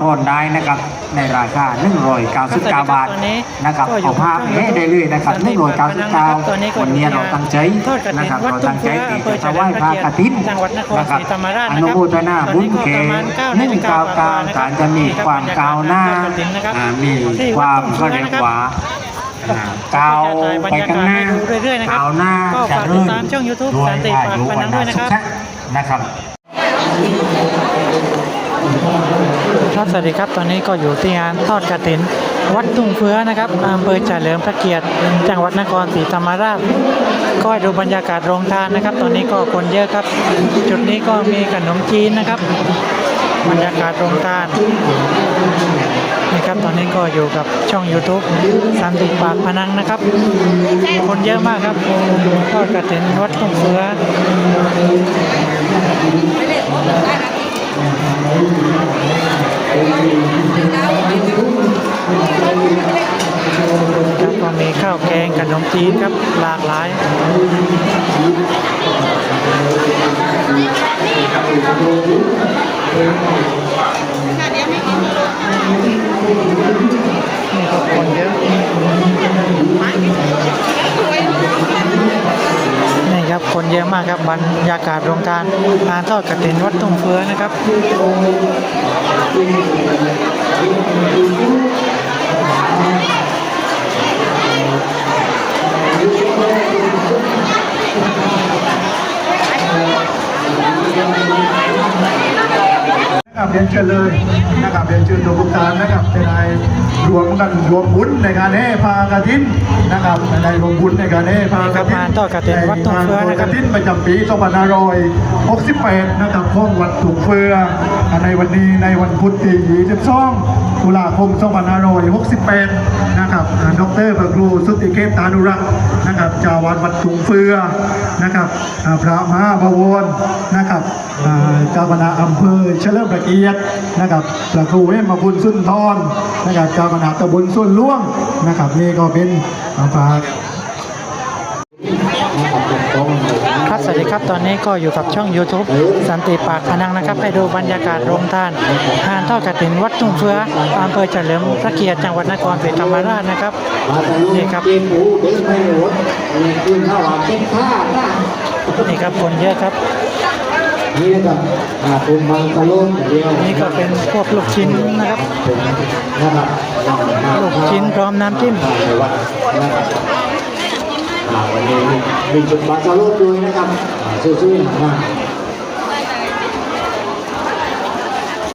ต้นได้นะครับในราคา199 บาทนะครับก็อยู่เอาภาพให้ได้เลยนะครับสันติปากพนังนะครับตอนนี้199ก็วันนี้เราตั้งใจทอดกฐินะครับวัดเราตุ้ตั้งงใจเฟื้อที่อำเภอจะถวายพระกฐินจังหวัดนครนะครับศรีธรรมราชอนะครับนุโมทนาบุญแก่ตอนนี้ก็ประมาณ9หนึ่งเก้าเก้านาฬิกาการจะมีความก้าวหน้าทอดกฐินนะครับอ่ามีที่ควัดวามตุ้งก็เฟื้อเรียกนะครับว่าอ่าก้าวไปข้างหน้าบรรยากาศให้ดูเรื่อยๆนะครับก้าวหน้าก็ฝากติดตามช่อง YouTube ด้วยสันติปากพนังด้วยนะครับนะครับครับ สวัสดีครับ ตอนนี้ก็อยู่ที่งานทอดกระถิน วัดทุ่งเฟื้อนะครับอำเภอเฉลิมพระเกียรติ จังหวัดนครศรีธรรมราช ก็ดูบรรยากาศโรงทานนะครับ ตอนนี้ก็คนเยอะครับ จุดนี้ก็มีขนมจีนนะครับ บรรยากาศโรงทานนี่ครับ ตอนนี้ก็อยู่กับช่อง YouTube สันติบปากพนังนะครับ คนเยอะมากครับทอดกระถินวัดทุ่งเฟื้อ ครับก็มีข้าวแกงข นมจีนครับหลากหลายนี่ก็คนเยอะนี่ครับคนเยอะมากครับบรรยากาศโรงทานงานทอดกระถินวัดตุ้งเฟื้อนะครับ นะครับเรียนเชิญเลยนะครับเรียนเชิญตัวผู้การนะครับจะได้รวมกันรวมบุญในการแห่พากระถินนะครับจะได้รวมบุญในการแห่พากระถินต่อกระดินวัดทุ่งเฟือนะครับกระดินประจำปี2568นะครับของวัดตุงเฟือในวันนี้ในวันพุธที่22ตุลาคม2568นะ ดรพระครูสุติเกตตานุรักษ์นะครับเจาวัดวัดถุงเฟือนะครับพระมหาบวรนะครับเจ้าคณะอำเภอเฉลิมประเกียรตินะครับพระครูเวมมาบุญสุนทรนะครับเจ้าคณะตำบลส่วนล่วงนะครับนี่ก็เป็นอ่าพระ ครับสวัสดีครับ ตอนนี้ก็อยู่กับช่อง YouTube สันติปากพนังนะครับ ให้ดูบรรยากาศโรงทานงานทอดกฐินวัดทุ่งเฟื้ออำเภอเฉลิมพระเกียรติจังหวัดนครศรีธรรมราชนะครับนี่ครับนี่ครับคนเยอะครับนี่นะครับอาคุณมังกรลุนเดียวนี่ก็เป็นพวกลูกชิ้นนะครับนะครับ ลูกชิ้นพร้อมน้ำจิ้มวันนี้มีจุดมังกรลุนด้วย นะครับ